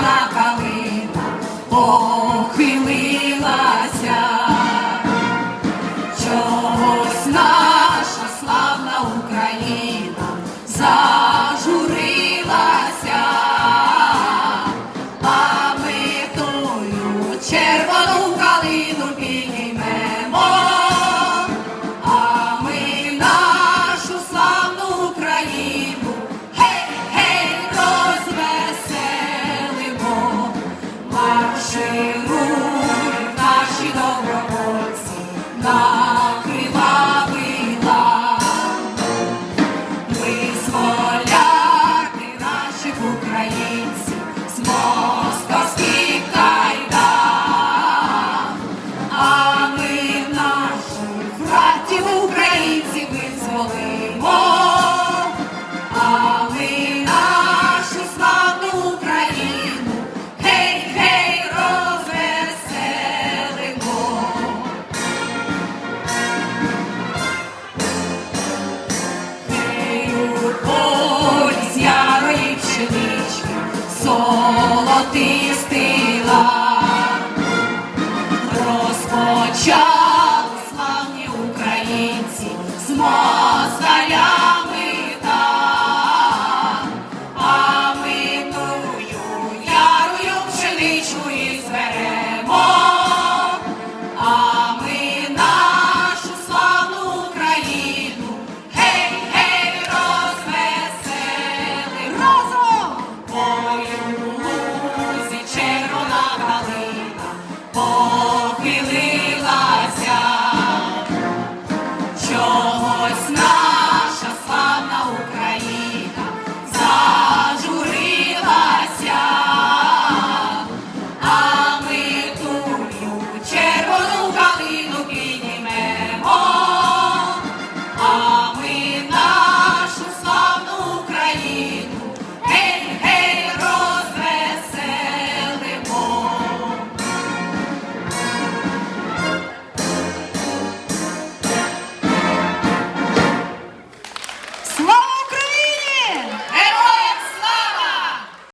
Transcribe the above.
na caleta. Oh, живуть наші добровольці на. Ми смоляти наших українців з московських кайдан, а ми наших братів українців ти стила розпочав.